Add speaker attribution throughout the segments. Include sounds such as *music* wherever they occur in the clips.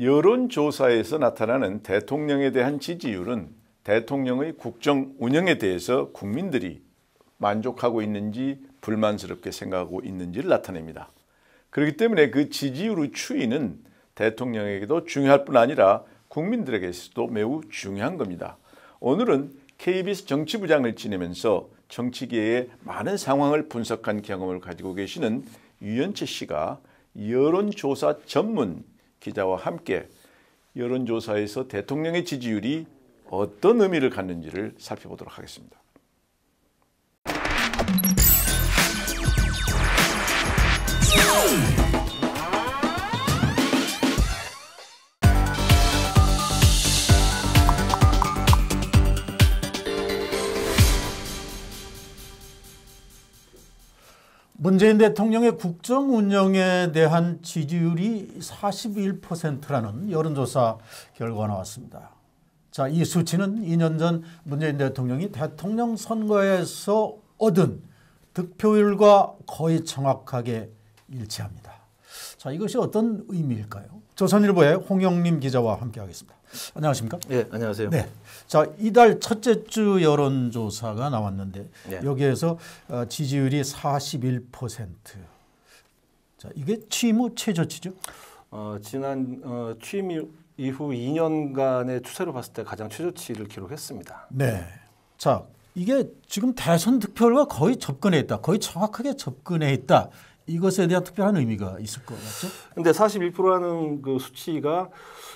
Speaker 1: 여론조사에서 나타나는 대통령에 대한 지지율은 대통령의 국정 운영에 대해서 국민들이 만족하고 있는지 불만스럽게 생각하고 있는지를 나타냅니다. 그렇기 때문에 그 지지율의 추이는 대통령에게도 중요할 뿐 아니라 국민들에게서도 매우 중요한 겁니다. 오늘은 KBS 정치부장을 지내면서 정치계의 많은 상황을 분석한 경험을 가지고 계시는 유연채 씨가 여론조사 전문 기자와 함께 여론조사에서 대통령의 지지율이 어떤 의미를 갖는지를 살펴보도록 하겠습니다.
Speaker 2: 문재인 대통령의 국정 운영에 대한 지지율이 41%라는 여론조사 결과가 나왔습니다. 자, 이 수치는 2년 전 문재인 대통령이 대통령 선거에서 얻은 득표율과 거의 정확하게 일치합니다. 자, 이것이 어떤 의미일까요? 조선일보의 홍영림 기자와 함께하겠습니다. 안녕하십니까?
Speaker 3: 네, 안녕하세요.
Speaker 2: 네. 자, 이달 첫째 주 여론조사가 나왔는데
Speaker 3: 네.
Speaker 2: 여기에서 어, 지지율이 41%. 자, 이게 취임 후 최저치죠?
Speaker 3: 어, 지난 어, 취임 이후 2년간의 추세로 봤을 때 가장 최저치를 기록했습니다.
Speaker 2: 네. 자, 이게 지금 대선 득표율과 거의 접근해 있다. 거의 정확하게 접근해 있다. 이것에 대한 특별한 의미가 있을 것 같죠?
Speaker 3: 근데 41%라는 그 수치가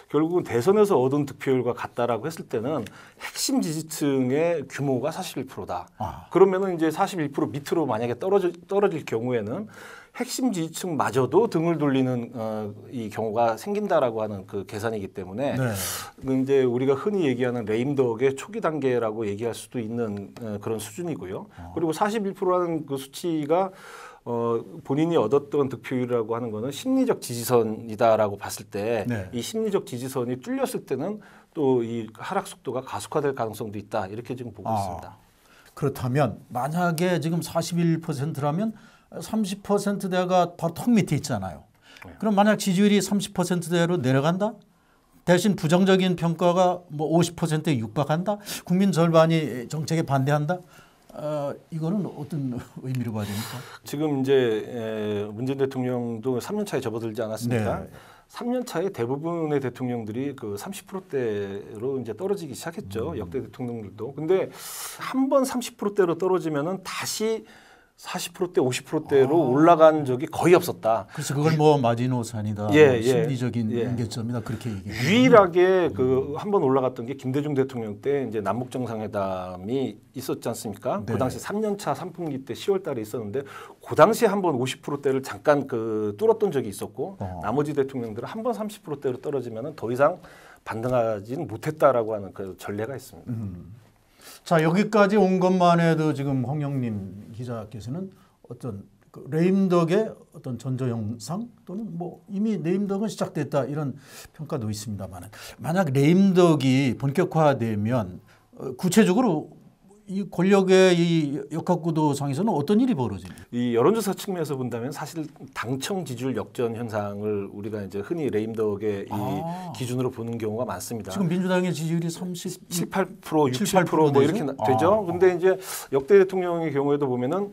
Speaker 3: 결국은 대선에서 얻은 득표율과 같다라고 했을 때는 핵심 지지층의 규모가 41%다.
Speaker 2: 아.
Speaker 3: 그러면은 이제 41% 밑으로 만약에 떨어질, 떨어질 경우에는 핵심 지지층마저도 등을 돌리는 어, 이 경우가 생긴다라고 하는 그 계산이기 때문에
Speaker 2: 네.
Speaker 3: 그 이제 우리가 흔히 얘기하는 레임덕의 초기 단계라고 얘기할 수도 있는 어, 그런 수준이고요. 그리고 41%라는 그 수치가 어, 본인이 얻었던 득표율이라고 하는 거는 심리적 지지선이다라고 봤을 때이
Speaker 2: 네.
Speaker 3: 심리적 지지선이 뚫렸을 때는 또 이 하락 속도가 가속화될 가능성도 있다 이렇게 지금 보고
Speaker 2: 아.
Speaker 3: 있습니다.
Speaker 2: 그렇다면 만약에 지금 41%라면 30%대가 바로 턱 밑에 있잖아요. 그럼 만약 지지율이 30%대로 내려간다? 대신 부정적인 평가가 뭐 50%에 육박한다? 국민 절반이 정책에 반대한다? 어, 이거는 어떤 의미로 봐야 됩니까?
Speaker 3: 지금 이제 에, 문재인 대통령도 3년 차에 접어들지 않았습니까?
Speaker 2: 네.
Speaker 3: 3년 차에 대부분의 대통령들이 그 30%대로 이제 떨어지기 시작했죠.
Speaker 2: 음.
Speaker 3: 역대 대통령들도. 근데 한 번 30%대로 떨어지면은 다시 40%대, 50%대로
Speaker 2: 아.
Speaker 3: 올라간 적이 거의 없었다.
Speaker 2: 그래서 그걸 뭐 마지노선이다,
Speaker 3: 예,
Speaker 2: 뭐
Speaker 3: 예.
Speaker 2: 심리적인
Speaker 3: 예.
Speaker 2: 연계점이다 그렇게 얘기해요.
Speaker 3: 유일하게 그 한 번 올라갔던 게 김대중 대통령 때 이제 남북 정상회담이 있었지 않습니까?
Speaker 2: 네.
Speaker 3: 그 당시 3년 차 3분기 때 10월 달에 있었는데 그 당시에 한 번 50%대를 잠깐 그 뚫었던 적이 있었고
Speaker 2: 어.
Speaker 3: 나머지 대통령들은 한 번 30%대로 떨어지면은 더 이상 반등하지는 못했다라고 하는 그 전례가 있습니다.
Speaker 2: 자 여기까지 온 것만 해도 지금 홍영림 기자께서는 어떤 그 레임덕의 어떤 전조 영상 또는 뭐 이미 레임덕은 시작됐다 이런 평가도 있습니다만은 만약 레임덕이 본격화되면 어, 구체적으로 이 권력의 이 역학구도상에서는 어떤 일이 벌어집니까?
Speaker 3: 이 여론조사 측면에서 본다면 사실 당청 지지율 역전 현상을 우리가 이제 흔히 레임덕의
Speaker 2: 아.
Speaker 3: 이 기준으로 보는 경우가 많습니다.
Speaker 2: 지금 민주당의 지지율이 30
Speaker 3: 7, 8%, 6,
Speaker 2: 7,
Speaker 3: 7%뭐
Speaker 2: 8%
Speaker 3: 이렇게 나-
Speaker 2: 되죠? 아.
Speaker 3: 근데 이제 역대 대통령의 경우에도 보면은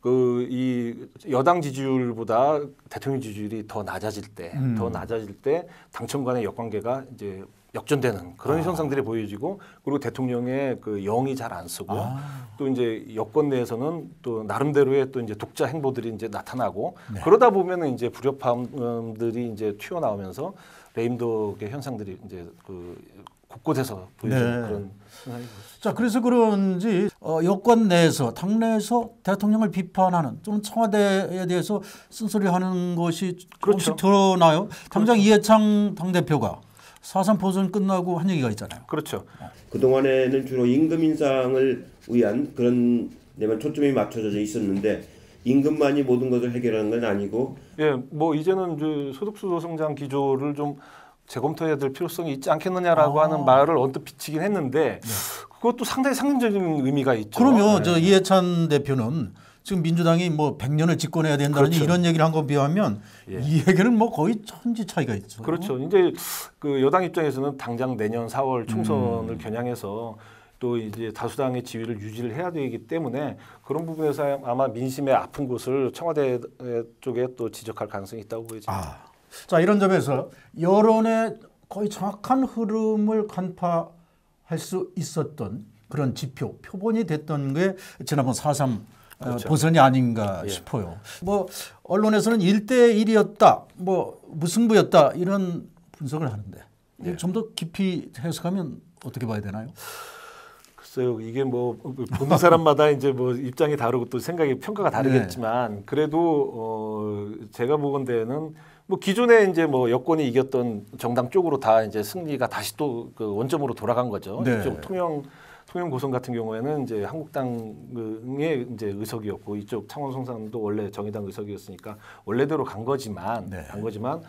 Speaker 3: 그이 여당 지지율보다 대통령 지지율이 더 낮아질 때,
Speaker 2: 음.
Speaker 3: 더 낮아질 때 당청 간의 역관계가 이제 역전되는 그런
Speaker 2: 아.
Speaker 3: 현상들이 보여지고 그리고 대통령의 그 영이 잘 안 쓰고
Speaker 2: 아.
Speaker 3: 또 이제 여권 내에서는 또 나름대로의 또 이제 독자 행보들이 이제 나타나고
Speaker 2: 네.
Speaker 3: 그러다 보면은 이제 불협화음들이 이제 튀어나오면서 레임덕의 현상들이 이제 그 곳곳에서 보여지는
Speaker 2: 네.
Speaker 3: 그런
Speaker 2: 자 그래서 그런지 어, 여권 내에서 당내에서 대통령을 비판하는 좀 청와대에 대해서 쓴소리하는 것이
Speaker 3: 그렇죠.
Speaker 2: 조금씩 드러나요. 당장 이해창 당 대표가 사선 포선 끝나고 한 얘기가 있잖아요.
Speaker 3: 그렇죠.
Speaker 4: 그동안에는 주로 임금 인상을 위한 그런 데만 초점이 맞춰져 있었는데 임금만이 모든 것을 해결하는 건 아니고
Speaker 3: 예, 뭐 이제는 이제 소득주도 성장 기조를 좀 재검토해야 될 필요성이 있지 않겠느냐라고
Speaker 2: 아.
Speaker 3: 하는 말을 언뜻 비치긴 했는데 그것도 상당히 상징적인 의미가 있죠.
Speaker 2: 그러면
Speaker 3: 네.
Speaker 2: 저 이해찬 대표는 지금 민주당이 뭐 100년을 집권해야 된다는
Speaker 3: 그렇죠.
Speaker 2: 이런 얘기를 한 거 비하면
Speaker 3: 예.
Speaker 2: 이 얘기는 뭐 거의 천지 차이가 있죠.
Speaker 3: 그렇죠. 이제 그 여당 입장에서는 당장 내년 4월
Speaker 2: 음.
Speaker 3: 총선을 겨냥해서 또 이제 다수당의 지위를 유지를 해야 되기 때문에 그런 부분에서 아마 민심의 아픈 곳을 청와대 쪽에 또 지적할 가능성이 있다고 보여집니다.
Speaker 2: 아, 자 이런 점에서 여론의 거의 정확한 흐름을 간파할 수 있었던 그런 지표, 표본이 됐던 게 지난번 4.3 어,
Speaker 3: 그렇죠.
Speaker 2: 보선이 아닌가
Speaker 3: 예.
Speaker 2: 싶어요. 뭐 언론에서는 1대 1이었다, 뭐 무승부였다 이런 분석을 하는데
Speaker 3: 예.
Speaker 2: 좀더 깊이 해석하면 어떻게 봐야 되나요?
Speaker 3: 글쎄요, 이게 뭐 보는 사람마다 이제 뭐 입장이 다르고 또 생각이 평가가
Speaker 2: 네.
Speaker 3: 다르겠지만 그래도 어 제가 보건대는 뭐 기존에 이제 뭐 여권이 이겼던 정당 쪽으로 다 이제 승리가 다시 또 그 원점으로 돌아간 거죠.
Speaker 2: 네.
Speaker 3: 이쪽 통영 통영 고성 같은 경우에는 이제 한국당의 이제 의석이었고 이쪽 창원 송산도 원래 정의당 의석이었으니까 원래대로 간 거지만
Speaker 2: 네.
Speaker 3: 간 거지만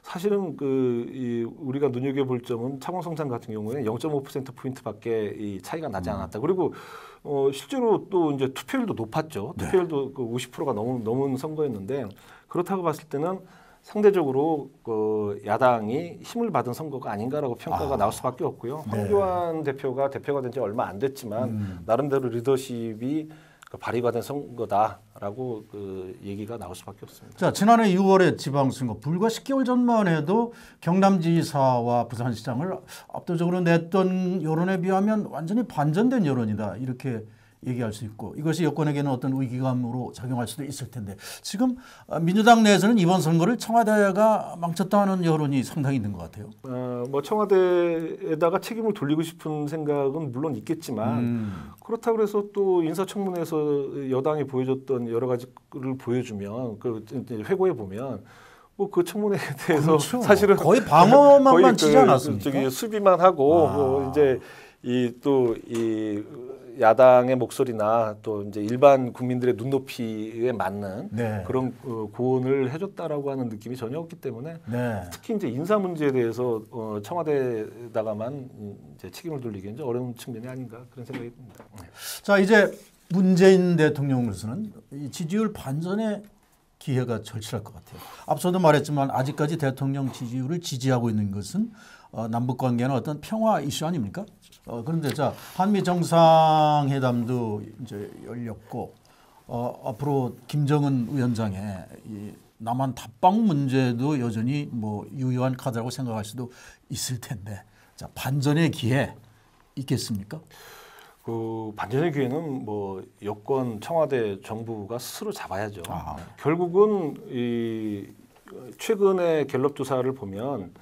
Speaker 3: 사실은 그 이 우리가 눈여겨 볼 점은 창원 송산 같은 경우에는 0.5% 포인트밖에 이 차이가 나지 않았다. 그리고 어 실제로 또 이제 투표율도 높았죠. 투표율도 그 50%가 넘은 넘은 선거였는데 그렇다고 봤을 때는 상대적으로 그 야당이 힘을 받은 선거가 아닌가라고 평가가 나올 수밖에 없고요. 황교안 대표가 대표가 된 지 얼마 안 됐지만 나름대로 리더십이 그 발휘가 된 선거다라고 그 얘기가 나올 수밖에 없습니다.
Speaker 2: 자 지난해 6월에 지방선거 불과 10개월 전만 해도 경남지사와 부산시장을 압도적으로 냈던 여론에 비하면 완전히 반전된 여론이다 이렇게 얘기할 수 있고 이것이 여권에게는 어떤 위기감으로 작용할 수도 있을 텐데 지금 아, 민주당 내에서는 이번 선거를 청와대가 망쳤다는 여론이 상당히 있는 것 같아요.
Speaker 3: 어, 뭐 청와대에다가 책임을 돌리고 싶은 생각은 물론 있겠지만
Speaker 2: 음.
Speaker 3: 그렇다고 해서 또 인사청문회에서 여당이 보여줬던 여러 가지를 보여주면 그 회고해 보면 뭐그 청문회에 대해서
Speaker 2: 그렇죠.
Speaker 3: 사실은
Speaker 2: 거의 방어만만 *laughs* 치지
Speaker 3: 그
Speaker 2: 않았습니까?
Speaker 3: 저기 수비만 하고
Speaker 2: 아.
Speaker 3: 뭐 이제 이 또이 야당의 목소리나 또 이제 일반 국민들의 눈높이에 맞는
Speaker 2: 네.
Speaker 3: 그런 어, 고언을 해줬다라고 하는 느낌이 전혀 없기 때문에
Speaker 2: 네.
Speaker 3: 특히 이제 인사 문제에 대해서 어, 청와대에다가만 음, 이제 책임을 돌리기 이제 어려운 측면이 아닌가 그런 생각이 듭니다. 네.
Speaker 2: 자 이제 문재인 대통령으로서는 이 지지율 반전의 기회가 절실할 것 같아요. 앞서도 말했지만 아직까지 대통령 지지율을 지지하고 있는 것은 어, 남북 관계는 어떤 평화 이슈 아닙니까? 어, 그런데 자 한미 정상회담도 이제 열렸고 어, 앞으로 김정은 위원장의 이 남한 답방 문제도 여전히 뭐 유효한 카드라고 생각할 수도 있을 텐데 자 반전의 기회 있겠습니까?
Speaker 3: 그 반전의 기회는 뭐 여권 청와대 정부가 스스로 잡아야죠.
Speaker 2: 아.
Speaker 3: 결국은 이 최근의 갤럽 조사를 보면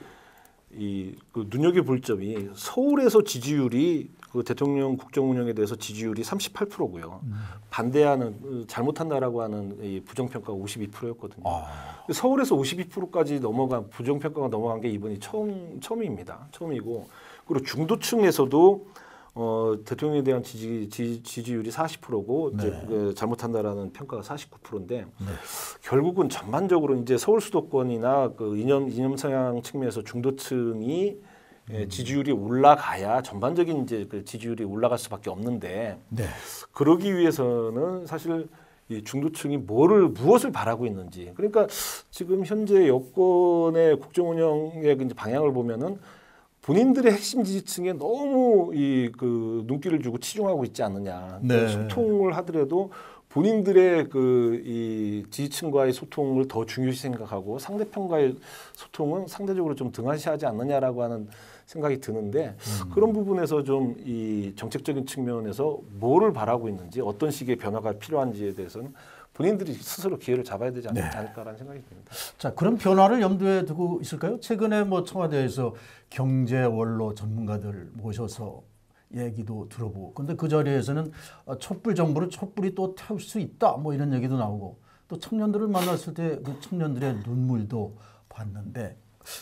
Speaker 3: 이 그 눈여겨 볼 점이 서울에서 지지율이 그 대통령 국정 운영에 대해서 지지율이 38%고요. 반대하는 어, 잘못한다라고 하는 이 부정 평가가 52%였거든요.
Speaker 2: 아.
Speaker 3: 서울에서 52%까지 넘어간 부정 평가가 넘어간 게 이번이 처음 처음입니다. 처음이고 그리고 중도층에서도 어, 대통령에 대한 지지, 지, 지지율이 40%고 이제
Speaker 2: 네.
Speaker 3: 그 잘못한다라는 평가가 49%인데 결국은 전반적으로 이제 서울 수도권이나 그 이념 이념 성향 측면에서 중도층이 예, 지지율이 올라가야 전반적인 이제 그 지지율이 올라갈 수밖에 없는데
Speaker 2: 네.
Speaker 3: 그러기 위해서는 사실 이 중도층이 뭐를 무엇을 바라고 있는지 그러니까 지금 현재 여권의 국정 운영의 이제 방향을 보면은 본인들의 핵심 지지층에 너무 이 그 눈길을 주고 치중하고 있지 않느냐.
Speaker 2: 네.
Speaker 3: 그러니까 소통을 하더라도 본인들의 그 이 지지층과의 소통을 더 중요시 생각하고 상대편과의 소통은 상대적으로 좀 등한시하지 않느냐라고 하는 생각이 드는데 그런 부분에서 좀 이 정책적인 측면에서 뭐를 바라고 있는지 어떤 식의 변화가 필요한지에 대해서는 본인들이 스스로 기회를 잡아야 되지 않, 않을까라는 생각이 듭니다.
Speaker 2: 자 그런 변화를 염두에 두고 있을까요? 최근에 뭐 청와대에서 경제 원로 전문가들 모셔서 얘기도 들어보고 근데 그 자리에서는 어, 촛불 정부를 촛불이 또 태울 수 있다 뭐 이런 얘기도 나오고 또 청년들을 만났을 때 그 청년들의 눈물도 봤는데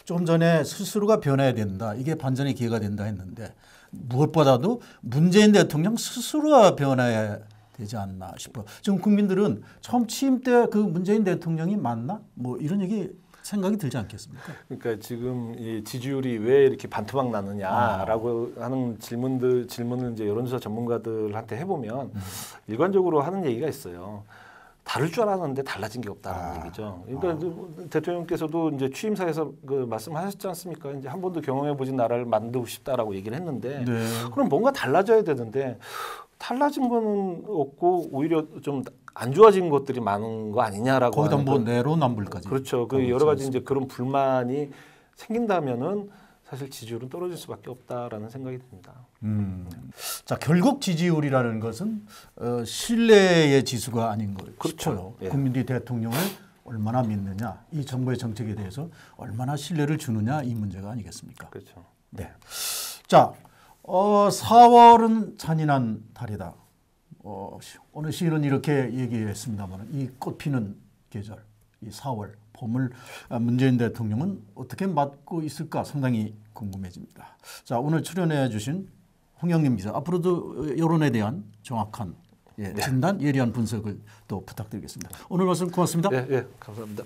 Speaker 2: 조금 전에 스스로가 변해야 된다 이게 반전의 기회가 된다 했는데 무엇보다도 문재인 대통령 스스로가 변해야 되지 않나 싶어. 지금 국민들은 처음 취임 때 그 문재인 대통령이 맞나? 뭐 이런 얘기 생각이 들지 않겠습니까?
Speaker 3: 그러니까 지금 이 지지율이 왜 이렇게 반토막 나느냐라고 하는 질문들 질문을 이제 여론조사 전문가들한테 해보면 일관적으로 하는 얘기가 있어요. 다를 줄 알았는데 달라진 게 없다는 얘기죠. 그러니까 그 대통령께서도 이제 취임사에서 그 말씀하셨지 않습니까? 이제 한 번도 경험해 보진 나라를 만들고 싶다라고 얘기를 했는데
Speaker 2: 네.
Speaker 3: 그럼 뭔가 달라져야 되는데 달라진 거는 없고 오히려 좀 안 좋아진 것들이 많은 거 아니냐라고
Speaker 2: 거기다 뭐
Speaker 3: 그-
Speaker 2: 내로남불까지.
Speaker 3: 그렇죠. 그 여러 가지 이제 그런 불만이 생긴다면은 사실 지지율은 떨어질 수밖에 없다라는 생각이 듭니다.
Speaker 2: 음. 자 결국 지지율이라는 것은 어, 신뢰의 지수가 아닌 거
Speaker 3: 그렇죠. 예.
Speaker 2: 국민들이 대통령을 얼마나 믿느냐, 이 정부의 정책에 대해서 얼마나 신뢰를 주느냐 이 문제가 아니겠습니까?
Speaker 3: 그렇죠.
Speaker 2: 네. 자, 어, 4월은 잔인한 달이다. 어, 시- 어느 시인은 이렇게 얘기했습니다만 이 꽃피는 계절, 이 4월 봄을 아, 문재인 대통령은 어떻게 맞고 있을까 상당히 궁금해집니다. 자, 오늘 출연해 주신 홍영림 기자 앞으로도 여론에 대한 정확한 예, 진단, 예리한 분석을 또 부탁드리겠습니다. 오늘 말씀 고맙습니다.
Speaker 3: 예, 예, 감사합니다.